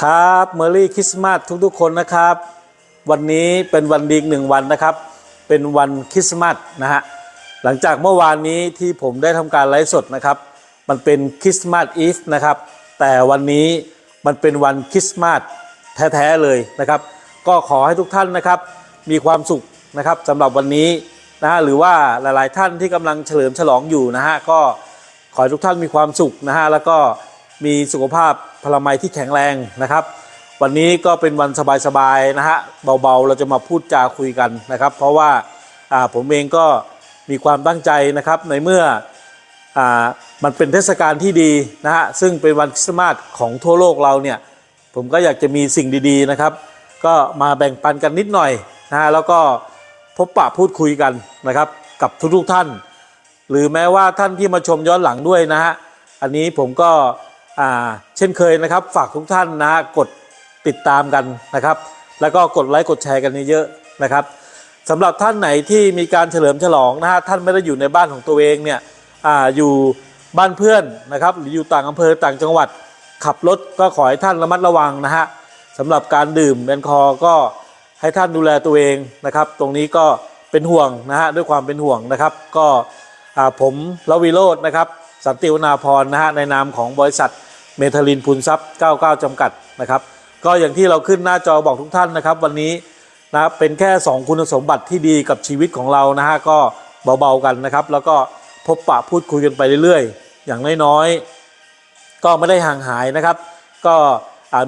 ครับเมอรี่คริสต์มาสทุกๆคนนะครับ วันนี้เป็นวันดีอีกหนึ่งวันนะครับ เป็นวันคริสต์มาสนะฮะหลังจากเมื่อวานนี้ที่ผมได้ทำการไลฟ์สดนะครับ มันเป็นคริสต์มาสอีฟนะครับ แต่วันนี้มันเป็นวันคริสต์มาสแท้ๆเลยนะครับ ก็ขอให้ทุกท่านนะครับ มีความสุขนะครับสำหรับวันนี้นะฮะหรือว่าหลายๆท่านที่กำลังเฉลิมฉลองอยู่นะฮะก็ขอให้ทุกท่านมีความสุขนะฮะแล้วก็มีสุขภาพ พลามัยที่แข็งแรงนะครับ วันนี้ก็เป็นวันสบายๆนะฮะเบาๆเราจะมาพูดจาคุยกันนะครับ เพราะว่าผมเองก็มีความตั้งใจนะครับในเมื่ออมันเป็นเทศกาลที่ดีนะฮะซึ่งเป็นวันคริสต์มาสของทั่วโลกเราเนี่ยผมก็อยากจะมีสิ่งดีๆนะครับ ก็มาแบ่งปันกันนิดหน่อยนะฮะแล้วก็พบปะพูดคุยกันนะครับ กับทุกๆท่าน หรือแม้ว่าท่านที่มาชมย้อนหลังด้วยนะฮะอันนี้ผมก็ อ่าเช่นเคยนะครับ ฝากทุกท่านนะกดติดตามกันนะครับ แล้วก็กดไลค์กดแชร์กันเยอะๆนะครับสำหรับท่านไหนที่มีการเฉลิมฉลองนะฮะท่านไม่ได้อยู่ในบ้านของตัวเองเนี่ยอาอยู่บ้านเพื่อนนะครับ หรืออยู่ต่างอำเภอต่างจังหวัด ขับรถก็ขอให้ท่านระมัดระวังนะฮะสำหรับการดื่มแอลกอฮอล์ก็ให้ท่านดูแลตัวเองนะครับ ตรงนี้ก็เป็นห่วงนะฮะด้วยความเป็นห่วงนะครับ ก็ผมลวิโรจน์นะครับ สันติวนาพรนะฮะในนามของบริษัทเมทาลินพูนซับ99 จำกัดนะครับก็อย่างที่เราขึ้นหน้าจอบอกทุกท่านนะครับ วันนี้นะครับเป็นแค่ 2 คุณสมบัติที่ดีกับชีวิตของเรานะฮะก็เบาๆกันนะครับ แล้วก็พบปะพูดคุยกันไปเรื่อยๆ อย่างน้อยๆก็ไม่ได้ห่างหายนะครับ ก็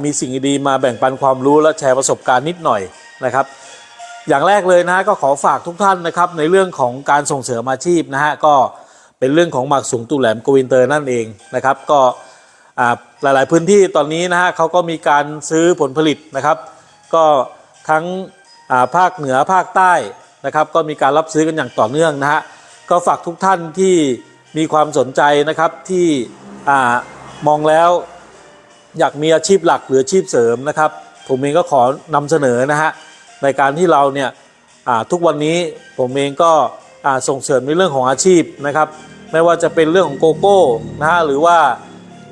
มีสิ่งดีๆมาแบ่งปันความรู้และแชร์ประสบการณ์นิดหน่อยนะครับ อย่างแรกเลยนะก็ขอฝากทุกท่านนะครับในเรื่องของการส่งเสริมอาชีพนะฮะก็ เป็นเรื่องของหมักสูงตุแหลมโกวินเตอร์นั่นเองนะครับ ก็หลาย ๆ พื้นที่ตอนนี้นะฮะเขาก็มีการซื้อผลผลิตนะครับ ก็ทั้งาภาคเหนือภาคใต้นะครับ ก็มีการรับซื้อกันอย่างต่อเนื่องนะฮะก็ฝากทุกท่านที่มีความสนใจนะครับที่อมองแล้วอยากมีอาชีพหลักหรืออาชีพเสริมนะครับ ผมเองก็ขอนำเสนอนะฮะในการที่เราเนี่ยทุกวันนี้ผมเองก็ส่งเสริมในเรื่องของอาชีพนะครับ ไม่ว่าจะเป็นเรื่องของโกโก้นะฮะหรือว่า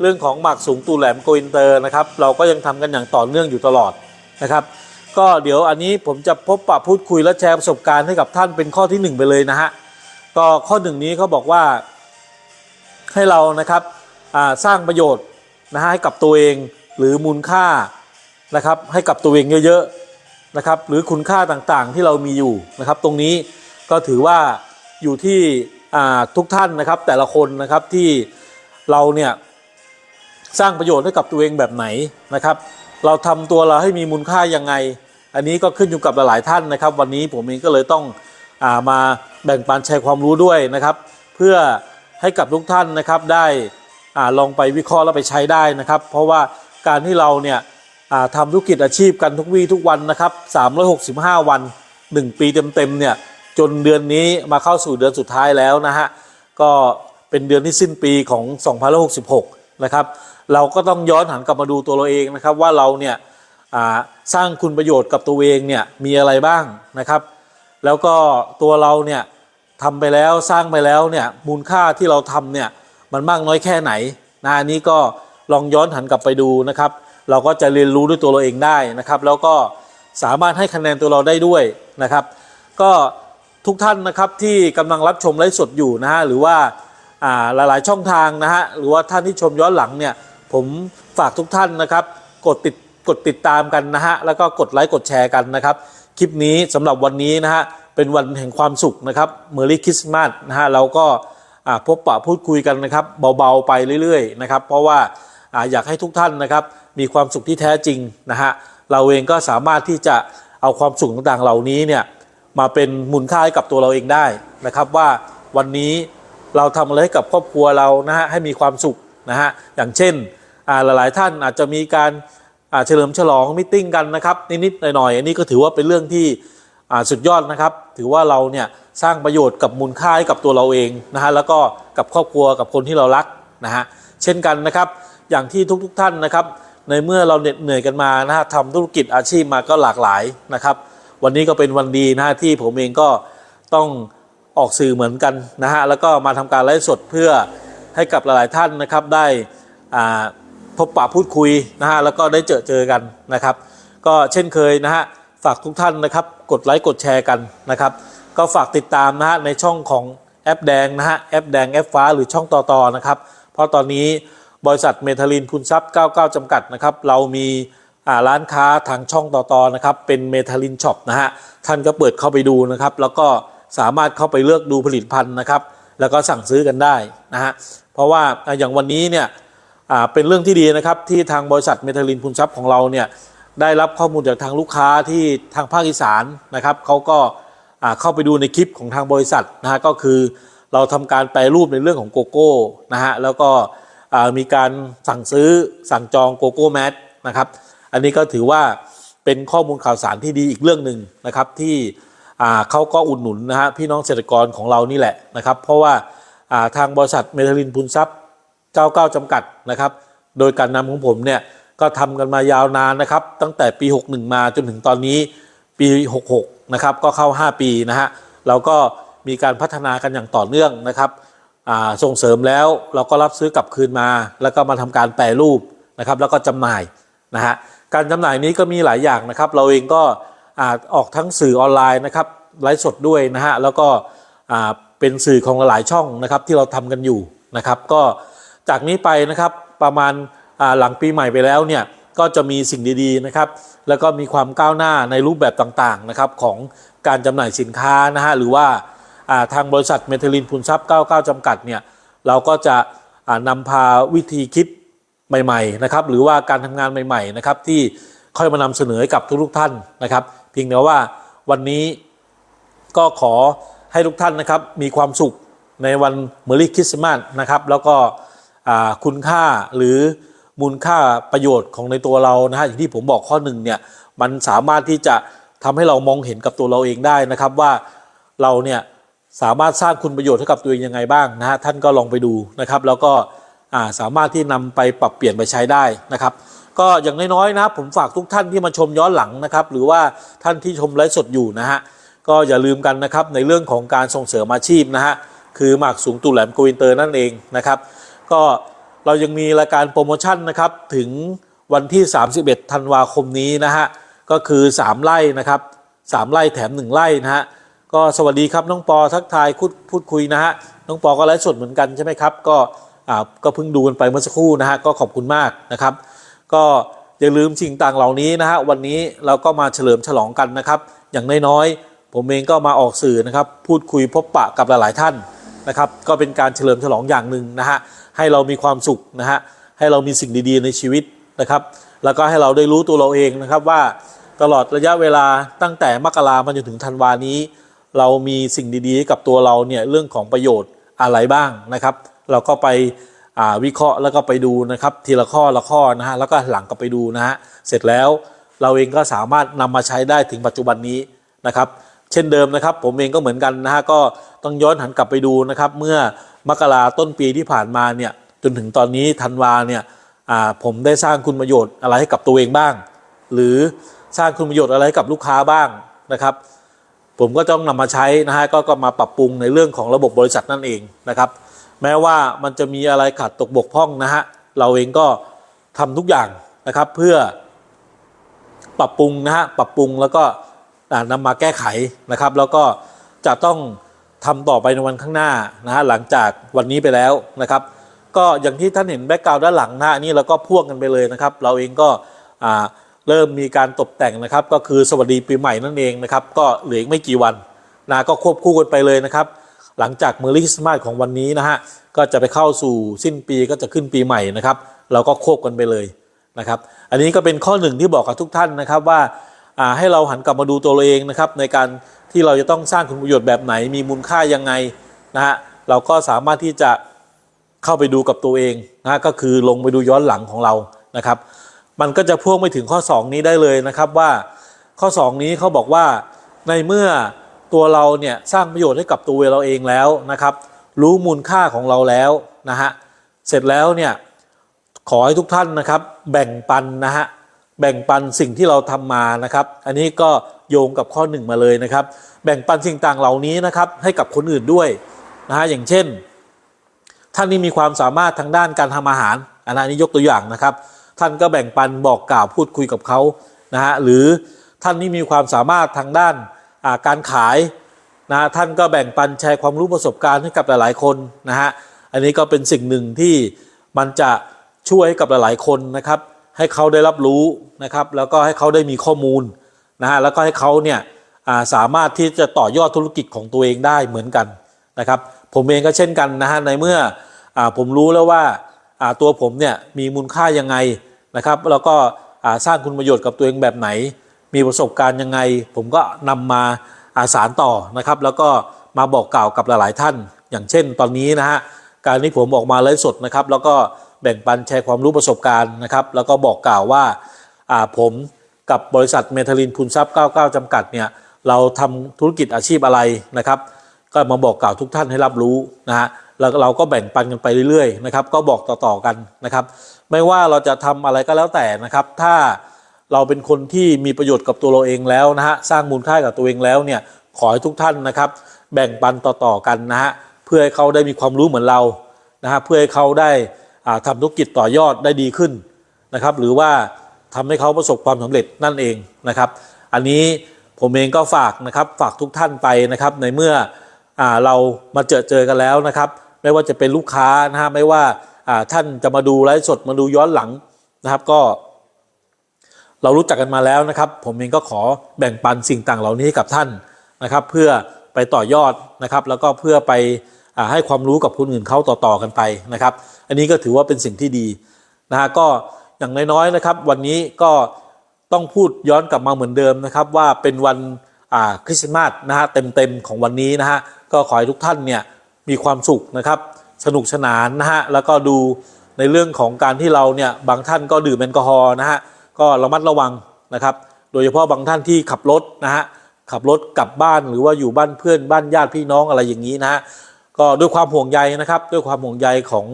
เรื่องของหมักสูงตูแหลมโกอินเตอร์นะครับเราก็ยังทำกันอย่างต่อเนื่องอยู่ตลอดนะครับ ก็เดี๋ยวอันนี้ผมจะพบปะพูดคุยและแชร์ประสบการณ์ให้กับท่านเป็นข้อที่หนึ่งไปเลยนะฮะก็ข้อหนึ่งนี้เขาบอกว่าให้เรานะครับสร้างประโยชน์นะฮะให้กับตัวเองหรือมูลค่านะครับให้กับตัวเองเยอะๆนะครับหรือคุณค่าต่างๆที่เรามีอยู่นะครับ ตรงนี้ก็ถือว่าอยู่ที่ ทุกท่านนะครับแต่ละคนนะครับที่เราเนี่ยสร้างประโยชน์ให้กับตัวเองแบบไหนนะครับ เราทำตัวเราให้มีมูลค่ายังไง อันนี้ก็ขึ้นอยู่กับหลาย ๆ ท่านนะครับ วันนี้ผมเองก็เลยต้องอามาแบ่งปันแชร์ความรู้ด้วยนะครับ เพื่อให้กับทุกท่านนะครับได้อลองไปวิเคราะห์แล้วไปใช้ได้นะครับ เพราะว่าการที่เราเนี่ยทำธุรกิจอาชีพกันทุกวี่ทุกวันนะครับ365 วัน 1 ปีเต็ม ๆ เนี่ย จนเดือนนี้มาเข้าสู่เดือนสุดท้ายแล้วนะฮะก็เป็นเดือนที่สิ้นปีของ2566 นะครับ เราก็ต้องย้อนหันกลับมาดูตัวเราเองนะครับ ว่าเราเนี่ยสร้างคุณประโยชน์กับตัวเองเนี่ยมีอะไรบ้างนะครับ แล้วก็ตัวเราเนี่ยทำไปแล้วสร้างไปแล้วเนี่ยมูลค่าที่เราทำเนี่ยมันมากน้อยแค่ไหนนะอันนี้ก็ลองย้อนหันกลับไปดูนะครับ เราก็จะเรียนรู้ด้วยตัวเราเองได้นะครับ แล้วก็สามารถให้คะแนนตัวเราได้ด้วยนะครับ ก็ ทุกท่านนะครับที่กำลังรับชมไลฟ์สดอยู่นะฮะหรือว่าหลายๆช่องทางนะฮะหรือว่าท่านที่ชมย้อนหลังเนี่ยผมฝากทุกท่านนะครับ กดติดกดติดตามกันนะฮะแล้วก็กดไลค์กดแชร์กันนะครับ คลิปนี้สำหรับวันนี้นะฮะเป็นวันแห่งความสุขนะครับเมอรี่คริสต์มาสนะฮะเราก็พบปะพูดคุยกันนะครับ เบาๆไปเรื่อยๆนะครับ เพราะว่าอ่าอยากให้ทุกท่านนะครับ มีความสุขที่แท้จริงนะฮะเราเองก็สามารถที่จะเอาความสุขต่างๆเหล่านี้เนี่ย มาเป็นมูลค่าให้กับตัวเราเองได้นะครับ ว่าวันนี้เราทำอะไรให้กับครอบครัวเรานะฮะให้มีความสุขนะฮะอย่างเช่นอ่าหลายๆท่านอาจจะมีการอ่าเฉลิมฉลองมิทติ้งกันนะครับนิดๆหน่อยๆอันนี้ก็ถือว่าเป็นเรื่องที่อ่าสุดยอดนะครับ ถือว่าเราเนี่ยสร้างประโยชน์กับมูลค่าให้กับตัวเราเองนะฮะแล้วก็กับครอบครัวกับคนที่เรารักนะฮะเช่นกันนะครับ อย่างที่ทุกๆท่านนะครับ ในเมื่อเราเหน็ดเหนื่อยกันมานะฮะทำธุรกิจอาชีพมาก็หลากหลายนะครับ วันนี้ก็เป็นวันดีนะฮะที่ผมเองก็ต้องออกสื่อเหมือนกันนะฮะแล้วก็มาทำการไลฟ์สดเพื่อให้กับหลาย ๆ ท่านนะครับได้พบปะพูดคุยนะฮะแล้วก็ได้เจอเจอกันนะครับ ก็เช่นเคยนะฮะฝากทุกท่านนะครับกดไลค์กดแชร์กันนะครับ ก็ฝากติดตามนะฮะในช่องของแอปแดงนะฮะแอปแดงแอปฟ้าหรือช่องต่อต่อนะครับ เพราะตอนนี้บริษัทเมทาลินคุณทรัพย์ 99 จำกัดนะครับ เรามี ร้านค้าทางช่องต่อต่อนะครับเป็นเมทาลินช็อปนะฮะท่านก็เปิดเข้าไปดูนะครับ แล้วก็สามารถเข้าไปเลือกดูผลิตภัณฑ์นะครับ แล้วก็สั่งซื้อกันได้นะฮะเพราะว่าอย่างวันนี้เนี่ยเป็นเรื่องที่ดีนะครับที่ทางบริษัทเมทาลินพูนทรัพย์ของเราเนี่ยได้รับข้อมูลจากทางลูกค้าที่ทางภาคอีสานนะครับเขาก็เข้าไปดูในคลิปของทางบริษัทนะฮะก็คือเราทำการแปรรูปในเรื่องของโกโก้นะฮะแล้วก็มีการสั่งซื้อสั่งจองโกโก้แมทนะครับ อันนี้ก็ถือว่าเป็นข้อมูลข่าวสารที่ดีอีกเรื่องหนึ่งนะครับที่เขาก็อุดหนุนนะฮะพี่น้องเกษตรกรของเรานี่แหละนะครับ เพราะว่าาทางบริษัทเมทาลินพูนทรัพย์ 99 จำกัดนะครับ โดยการนำของผมเนี่ยก็ทำกันมายาวนานนะครับ ตั้งแต่ปี 61 มาจนถึงตอนนี้ปี 66 นะครับ ก็เข้า 5 ปีนะฮะเราก็มีการพัฒนากันอย่างต่อเนื่องนะครับส่งเสริมแล้วเราก็รับซื้อกลับคืนมา แล้วก็มาทำการแปรรูปนะครับ แล้วก็จำหน่ายนะฮะ การจำหน่ายนี้ก็มีหลายอย่างนะครับ เราเองก็อออกทั้งสื่อออนไลน์นะครับไลฟ์สดด้วยนะฮะแล้วก็เป็นสื่อของหลายช่องนะครับที่เราทำกันอยู่นะครับ ก็จากนี้ไปนะครับประมาณาหลังปีใหม่ไปแล้วเนี่ยก็จะมีสิ่งดีๆนะครับ แล้วก็มีความก้าวหน้าในรูปแบบต่างๆนะครับของการจำหน่ายสินค้านะฮะหรือว่าาทางบริษัทเมทลินพูนทรัพย์ 99จำกัดเนี่ยเราก็จะอ่านำพาวิธีคิด ใหม่ๆนะครับหรือว่าการทำงานใหม่ๆนะครับที่ค่อยมานำเสนอให้กับทุกๆท่านนะครับ เพียงแต่ว่าวันนี้ก็ขอให้ทุกท่านนะครับมีความสุขในวันเมอรี่คริสต์มาสนะครับแล้วก็คุณค่าหรือมูลค่าประโยชน์ของในตัวเรานะฮะอย่างที่ผมบอกข้อหนึ่งเนี่ยมันสามารถที่จะทำให้เรามองเห็นกับตัวเราเองได้นะครับว่าเราเนี่ยสามารถสร้างคุณประโยชน์ให้กับตัวเองยังไงบ้างนะฮะท่านก็ลองไปดูนะครับ แล้วก็ สามารถที่นำไปปรับเปลี่ยนไปใช้ได้นะครับ ก็อย่างน้อยๆนะผมฝากทุกท่านที่มาชมย้อนหลังนะครับ หรือว่าท่านที่ชมไลฟ์สดอยู่นะฮะก็อย่าลืมกันนะครับในเรื่องของการส่งเสริมอาชีพนะฮะคือหมากสูงตุแหลมโกอินเตอร์นั่นเองนะครับ ก็เรายังมีรายการโปรโมชั่นนะครับถึงวันที่ 31 ธันวาคมนี้นะฮะก็คือ 3 ไร่นะครับ3ไร่แถม 1 ไร่นะฮะก็สวัสดีครับน้องปอทักทายพูดพูดคุยนะฮะน้องปอก็ไลฟ์สดเหมือนกันใช่ไหมครับก็ อ่าก็เพิ่งดูกันไปเมื่อสักครู่นะฮะก็ขอบคุณมากนะครับ ก็อย่าลืมสิ่งต่างเหล่านี้นะฮะวันนี้เราก็มาเฉลิมฉลองกันนะครับ อย่างน้อยๆผมเองก็มาออกสื่อนะครับ พูดคุยพบปะกับหลาย ๆ ท่านนะครับ ก็เป็นการเฉลิมฉลองอย่างหนึ่งนะฮะให้เรามีความสุขนะฮะให้เรามีสิ่งดีๆในชีวิตนะครับ แล้วก็ให้เราได้รู้ตัวเราเองนะครับว่าตลอดระยะเวลาตั้งแต่มกรามาจนถึงธันวานี้ เรามีสิ่งดีๆ กับตัวเราเนี่ยเรื่องของประโยชน์อะไรบ้างนะครับ เราก็ไปวิเคราะห์แล้วก็ไปดูนะครับทีละข้อละข้อนะฮะแล้วก็หลังกลับไปดูนะฮะเสร็จแล้วเราเองก็สามารถนำมาใช้ได้ถึงปัจจุบันนี้นะครับ เช่นเดิมนะครับ ผมเองก็เหมือนกันนะฮะก็ต้องย้อนหันกลับไปดูนะครับ เมื่อมกราต้นปีที่ผ่านมาเนี่ยจนถึงตอนนี้ธันวาเนี่ยผมได้สร้างคุณประโยชน์อะไรให้กับตัวเองบ้าง หรือสร้างคุณประโยชน์อะไรให้กับลูกค้าบ้างนะครับ ผมก็ต้องนำมาใช้นะฮะกก็มาปรับปรุงในเรื่องของระบบบริษัทนั่นเองนะครับ แม้ว่ามันจะมีอะไรขาดตกบกพร่องนะฮะเราเองก็ทำทุกอย่างนะครับเพื่อปรับปรุงนะฮะปรับปรุงแล้วก็นำมาแก้ไขนะครับ แล้วก็จะต้องทำต่อไปในวันข้างหน้านะฮะหลังจากวันนี้ไปแล้วนะครับ ก็อย่างที่ท่านเห็นแบ็กกราวด้านหลังนะนี่เราก็พ่วงกันไปเลยนะครับ เราเองก็เริ่มมีการตกแต่งนะครับ ก็คือสวัสดีปีใหม่นั่นเองนะครับ ก็เหลืออีกไม่กี่วันนะก็ควบคู่กันไปเลยนะครับ หลังจากเมอร์ลิสต์มาสของวันนี้นะฮะก็จะไปเข้าสู่สิ้นปีก็จะขึ้นปีใหม่นะครับ เราก็ควบกันไปเลยนะครับ อันนี้ก็เป็นข้อหนึ่งที่บอกกับทุกท่านนะครับว่าอ่าให้เราหันกลับมาดูตัวเราเองนะครับ ในการที่เราจะต้องสร้างคุณประโยชน์แบบไหนมีมูลค่ายังไงนะฮะเราก็สามารถที่จะเข้าไปดูกับตัวเองนะก็คือลงไปดูย้อนหลังของเรานะครับ มันก็จะพ่วงไปถึงข้อ 2 นี้ได้เลยนะครับว่าข้อ 2 นี้เขาบอกว่าในเมื่อ ตัวเราเนี่ยสร้างประโยชน์ให้กับตัวเราเองแล้วนะครับ รู้มูลค่าของเราแล้วนะฮะเสร็จแล้วเนี่ยขอให้ทุกท่านนะครับ แบ่งปันนะฮะแบ่งปันสิ่งที่เราทำมานะครับ อันนี้ก็โยงกับข้อหนึ่งมาเลยนะครับ แบ่งปันสิ่งต่างเหล่านี้นะครับ ให้กับคนอื่นด้วยนะฮะอย่างเช่น ท่านนี้มีความสามารถทางด้านการทำอาหารอันนี้ยกตัวอย่างนะครับ ท่านก็แบ่งปันบอกกล่าวพูดคุยกับเขานะฮะหรือท่านที่มีความสามารถทางด้าน การขายนะท่านก็แบ่งปันแชร์ความรู้ประสบการณ์ให้กับหลาย ๆ คนนะฮะอันนี้ก็เป็นสิ่งหนึ่งที่มันจะช่วยให้กับหลาย ๆ คนนะครับ ให้เขาได้รับรู้นะครับ แล้วก็ให้เขาได้มีข้อมูลนะฮะแล้วก็ให้เขาเนี่ยาสามารถที่จะต่อยอดธุรกิจของตัวเองได้เหมือนกันนะครับ ผมเองก็เช่นกันนะฮะในเมื่ออผมรู้แล้วว่าาตัวผมเนี่ยมีมูลค่ายังไงนะครับ แล้วก็สร้างคุณประโยชน์กับตัวเองแบบไหน มีประสบการณ์ยังไง ผมก็นำมาอาสารต่อนะครับ แล้วก็มาบอกกล่าวกับหลาย ๆ ท่าน อย่างเช่น ตอนนี้นะฮะการที่ผมออกมาไลฟ์สดนะครับ แล้วก็แบ่งปันแชร์ความรู้ประสบการณ์นะครับ แล้วก็บอกกล่าวว่าอ่าผมกับบริษัทเมทัลินพูนทรัพย์ 99 จำกัดเนี่ยเราทำธุรกิจอาชีพอะไรนะครับ ก็มาบอกกล่าวทุกท่านให้รับรู้นะฮะแล้วเราก็แบ่งปันกันไปเรื่อย ๆ นะครับ ก็บอกต่อ ๆ กันนะครับ ไม่ว่าเราจะทำอะไรก็แล้วแต่นะครับ ถ้า เราเป็นคนที่มีประโยชน์กับตัวเราเองแล้วนะฮะสร้างมูลค่ากับตัวเองแล้วเนี่ยขอให้ทุกท่านนะครับ แบ่งปันต่อๆกันนะฮะเพื่อให้เขาได้มีความรู้เหมือนเรานะฮะเพื่อให้เขาได้อ่าทำธุรกิจต่อยอดได้ดีขึ้นนะครับ หรือว่าทำให้เขาประสบความสำเร็จนั่นเองนะครับ อันนี้ผมเองก็ฝากนะครับฝากทุกท่านไปนะครับในเมื่ออ่าเรามาเจอเจอกันแล้วนะครับ ไม่ว่าจะเป็นลูกค้านะฮะไม่ว่าอ่าท่านจะมาดูไลฟ์สดมาดูย้อนหลังนะครับ ก็ เรารู้จักกันมาแล้วนะครับ ผมเองก็ขอแบ่งปันสิ่งต่างเหล่านี้ให้กับท่านนะครับ เพื่อไปต่อยอดนะครับ แล้วก็เพื่อไปอให้ความรู้กับคนอื่นเขาต่อๆกันไปนะครับ อันนี้ก็ถือว่าเป็นสิ่งที่ดีนะฮะก็อย่างน้อยๆนะครับ วันนี้ก็ต้องพูดย้อนกลับมาเหมือนเดิมนะครับ ว่าเป็นวันคริสต์มาสนะฮะเต็มๆของวันนี้นะฮะก็ขอให้ทุกท่านเนี่ยมีความสุขนะครับ สนุกสนานนะฮะแล้วก็ดูในเรื่องของการที่เราเนี่ยบางท่านก็ดื่มแอลกอฮอล์นะฮะ ก็ระมัดระวังนะครับ โดยเฉพาะบางท่านที่ขับรถนะฮะขับรถกลับบ้านหรือว่าอยู่บ้านเพื่อนบ้านญาติพี่น้องอะไรอย่างนี้นะฮะก็ด้วยความห่วงใยนะครับ ด้วยความห่วงใยของ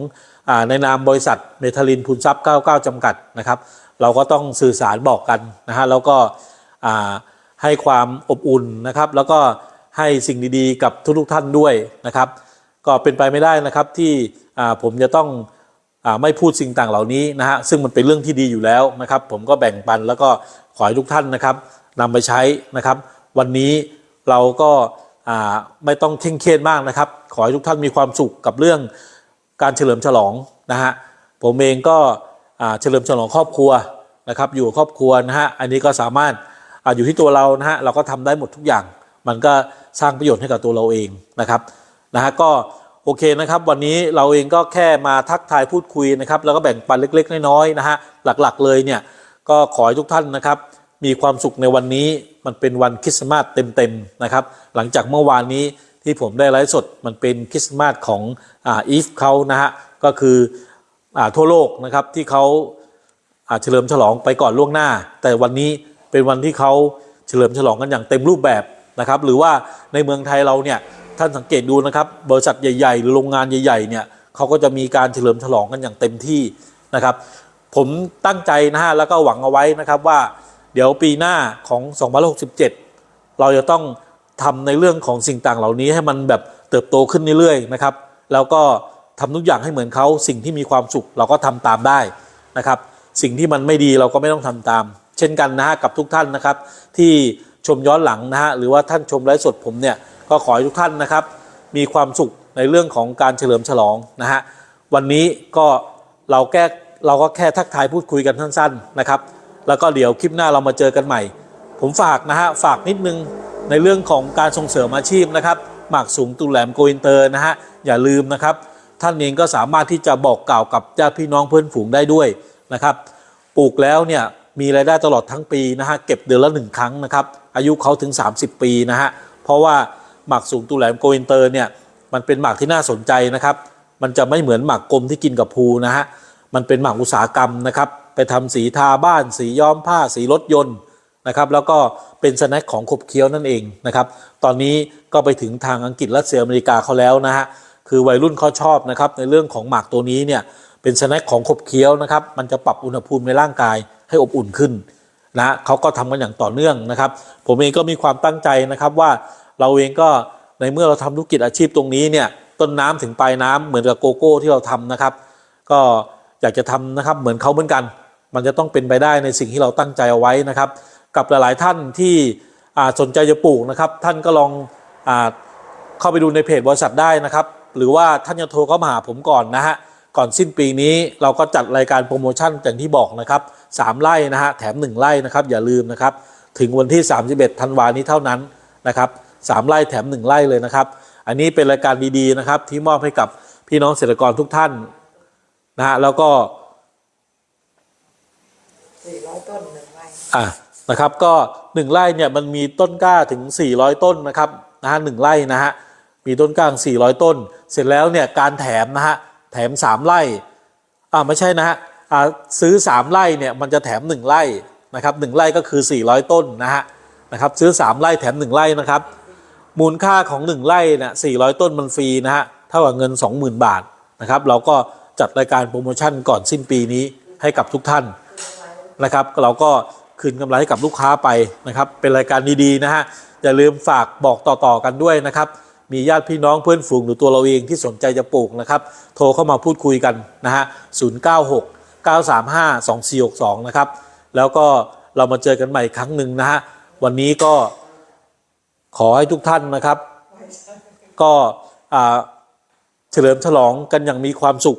อในนามบริษัทเมทัลินพูนทรัพย์ 99 จำกัดนะครับ เราก็ต้องสื่อสารบอกกันนะฮะแล้วก็ให้ความอบอุ่นนะครับ แล้วก็ให้สิ่งดีๆ กับทุกๆท่านด้วยนะครับ ก็เป็นไปไม่ได้นะครับที่ผมจะต้อง ไม่พูดสิ่งต่างเหล่านี้นะฮะซึ่งมันเป็นเรื่องที่ดีอยู่แล้วนะครับ ผมก็แบ่งปันแล้วก็ขอให้ทุกท่านนะครับนำไปใช้นะครับ วันนี้เราก็ไม่ต้องเคร่งเครียดมากนะครับ ขอให้ทุกท่านมีความสุขกับเรื่องการเฉลิมฉลองนะฮะผมเองก็เฉลิมฉลองครอบครัวนะครับอยู่ครอบครัวนะฮะอันนี้ก็สามารถออยู่ที่ตัวเรานะฮะเราก็ทำได้หมดทุกอย่าง มันก็สร้างประโยชน์ให้กับตัวเราเองนะครับนะฮะก็ โอเคนะครับ วันนี้เราเองก็แค่มาทักทายพูดคุยนะครับ แล้วก็แบ่งปันเล็ก ๆ น้อยๆนะฮะหลักๆเลยเนี่ยก็ขอให้ทุกท่านนะครับ มีความสุขในวันนี้มันเป็นวันคริสต์มาสเต็มๆนะครับ หลังจากเมื่อวานนี้ที่ผมได้ไลฟ์สดมันเป็นคริสต์มาสของอีฟเขานะฮะก็คืออทั่วโลกนะครับที่เขาาเฉลิมฉลองไปก่อนล่วงหน้า แต่วันนี้เป็นวันที่เขาเฉลิมฉลองกันอย่างเต็มรูปแบบนะครับ หรือว่าในเมืองไทยเราเนี่ย ท่านสังเกตดูนะครับ บริษัทใหญ่ๆหรือโรงงานใหญ่ๆเนี่ยเขาก็จะมีการเฉลิมฉลองกันอย่างเต็มที่นะครับ ผมตั้งใจนะฮะแล้วก็หวังเอาไว้นะครับว่าเดี๋ยวปีหน้าของ 2067 เราจะต้องทำในเรื่องของสิ่งต่างเหล่านี้ให้มันแบบเติบโตขึ้นเรื่อยๆนะครับ แล้วก็ทำทุกอย่างให้เหมือนเขาสิ่งที่มีความสุขเราก็ทำตามได้นะครับ สิ่งที่มันไม่ดีเราก็ไม่ต้องทำตาม เช่นกันนะฮะกับทุกท่านนะครับ ที่ชมย้อนหลังนะฮะหรือว่าท่านชมไลฟ์สดผมเนี่ย ก็ขอให้ทุกท่านนะครับ มีความสุขในเรื่องของการเฉลิมฉลองนะฮะวันนี้ก็เราแก้เราก็แค่ทักทายพูดคุยกันสั้นๆนะครับ แล้วก็เดี๋ยวคลิปหน้าเรามาเจอกันใหม่ ผมฝากนะฮะฝากนิดนึงในเรื่องของการส่งเสริมอาชีพนะครับหมากสูงตุแหลมโกอินเตอร์นะฮะอย่าลืมนะครับ ท่านเองก็สามารถที่จะบอกกล่าวกับญาติพี่น้องเพื่อนฝูงได้ด้วยนะครับ ปลูกแล้วเนี่ยมีรายได้ตลอดทั้งปีนะฮะเก็บเดือนละหนึ่งครั้งนะครับ อายุเขาถึง 30 ปีนะฮะเพราะว่า หมากสูงตุลแหลมโกอินเตอร์เนี่ยมันเป็นหมากที่น่าสนใจนะครับ มันจะไม่เหมือนหมากกลมที่กินกับภูนะฮะมันเป็นหมากอุตสาหกรรมนะครับ ไปทำสีทาบ้าน สีย้อมผ้า สีรถยนต์นะครับแล้วก็เป็นสแน็คของขบเคี้ยวนั่นเองนะครับตอนนี้ก็ไปถึงทางอังกฤษรัสเซียอเมริกาเขาแล้วนะฮะคือวัยรุ่นเขาชอบนะครับในเรื่องของหมากตัวนี้เนี่ยเป็นสแน็คของขบเคี้ยวนะครับมันจะปรับอุณหภูมิในร่างกายให้อบอุ่นขึ้นนะเขาก็ทำกันอย่างต่อเนื่องนะครับ ผมเองก็มีความตั้งใจนะครับว่า เราเองก็ในเมื่อเราทำธุรกิจอาชีพตรงนี้เนี่ยต้นน้ำถึงปลายน้ำเหมือนกับโกโก้ที่เราทำนะครับ ก็อยากจะทำนะครับเหมือนเขาเหมือนกัน มันจะต้องเป็นไปได้ในสิ่งที่เราตั้งใจเอาไว้นะครับ กับหลาย ๆ ท่านที่สนใจจะปลูกนะครับ ท่านก็ลองอเข้าไปดูในเพจบริษัทได้นะครับ หรือว่าท่านจะโทรเข้ามาหาผมก่อนนะฮะก่อนสิ้นปีนี้เราก็จัดรายการโปรโมชั่นอย่างที่บอกนะครับสามไร่นะฮะแถม 1 ไร่นะครับอย่าลืมนะครับถึงวันที่ 31ธันวานี้เท่านั้นนะครับ สามไร่แถม 1 ไร่เลยนะครับ อันนี้เป็นรายการดีๆนะครับ ที่มอบให้กับพี่น้องเกษตรกรทุกท่านนะฮะแล้วก็สี่ร้อยต้นหนึ่งไร่อะนะครับ ก็ 1 ไร่เนี่ยมันมีต้นกล้าถึง 400 ต้นนะครับนะฮะหนึ่งไร่นะฮะมีต้นกล้าถึง400 ต้น เสร็จแล้วเนี่ยการแถมนะฮะแถม 3 ไร่อ่าไม่ใช่นะฮะอ่าซื้อ 3 ไร่เนี่ยมันจะแถม 1 ไร่นะครับหนึ่งไร่ก็คือ 400 ต้นนะฮะนะครับซื้อ 3 ไร่แถม 1 ไร่นะครับ มูลค่าของ 1 ไร่เนี่ย400 ต้นมันฟรีนะฮะเท่ากับเงิน 20,000 บาทนะครับ เราก็จัดรายการโปรโมชั่นก่อนสิ้นปีนี้ให้กับทุกท่านนะครับ เราก็คืนกำไรให้กับลูกค้าไปนะครับ เป็นรายการดีๆนะฮะอย่าลืมฝากบอกต่อๆกันด้วยนะครับ มีญาติพี่น้องเพื่อนฝูงหรือตัวเราเองที่สนใจจะปลูกนะครับ โทรเข้ามาพูดคุยกันนะฮะ096 935 2462 นะครับ แล้วก็เรามาเจอกันใหม่อีกครั้งหนึ่งนะฮะวันนี้ก็ ขอให้ทุกท่านนะครับ ก็เฉลิมฉลองกันอย่างมีความสุข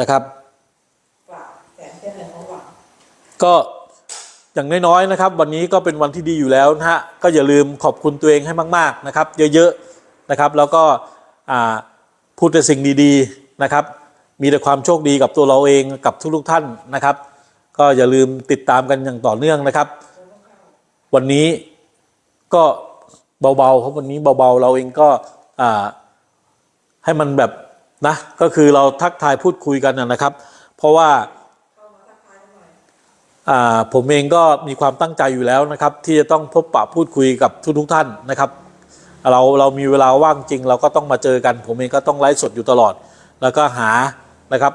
นะครับ ก็อย่างน้อยๆนะครับ วันนี้ก็เป็นวันที่ดีอยู่แล้วนะฮะก็อย่าลืมขอบคุณตัวเองให้มาก ๆนะครับ เยอะๆนะครับ แล้วก็พูดแต่สิ่งดีๆนะครับ มีแต่ความโชคดีกับตัวเราเองกับทุกๆท่านนะครับ ก็อย่าลืมติดตามกันอย่างต่อเนื่องนะครับ วันนี้ก็ เบาๆครับวันนี้เบาๆ เราเองก็ให้มันแบบนะก็คือเราทักทายพูดคุยกันนะครับ เพราะว่าาผมเองก็มีความตั้งใจอยู่แล้วนะครับ ที่จะต้องพบปะพูดคุยกับทุกๆท่านนะครับ เราเรามีเวลาว่างจริง เราก็ต้องมาเจอกัน ผมเองก็ต้องไลฟ์สดอยู่ตลอด แล้วก็หานะครับ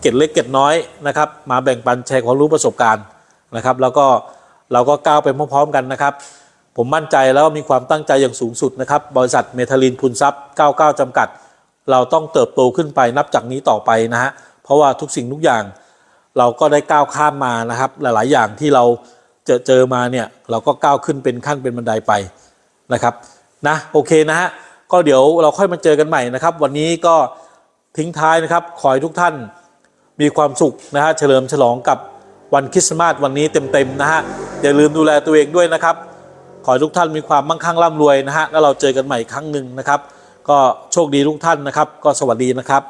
เก็ดเล็กเก็ดน้อยนะครับ มาแบ่งปันแชร์ความรู้ประสบการณ์นะครับ แล้วก็เราก็ก้าวไปพร้อมๆกันนะครับ ผมมั่นใจแล้วมีความตั้งใจอย่างสูงสุดนะครับ บริษัทเมทัลินพุนทรัพย์ 99 จำกัด เราต้องเติบโตขึ้นไปนับจากนี้ต่อไปนะฮะ เพราะว่าทุกสิ่งทุกอย่างเราก็ได้ก้าวข้ามมานะครับ หลาย ๆ อย่างที่เราเจอเจอมาเนี่ยเราก็ก้าวขึ้นเป็นขั้นเป็นบันไดไปนะครับนะโอเคนะฮะก็เดี๋ยวเราค่อยมาเจอกันใหม่นะครับ วันนี้ก็ทิ้งท้ายนะครับขอให้ทุกท่านมีความสุขนะฮะเฉลิมฉลองกับวันคริสต์มาสวันนี้เต็ม ๆ นะฮะอย่าลืมดูแลตัวเองด้วยนะครับ ขอให้ทุกท่านมีความมั่งคั่งร่ำรวยนะฮะแล้วเราเจอกันใหม่อีกครั้งหนึ่งนะครับ ก็โชคดีทุกท่านนะครับ ก็สวัสดีนะครับ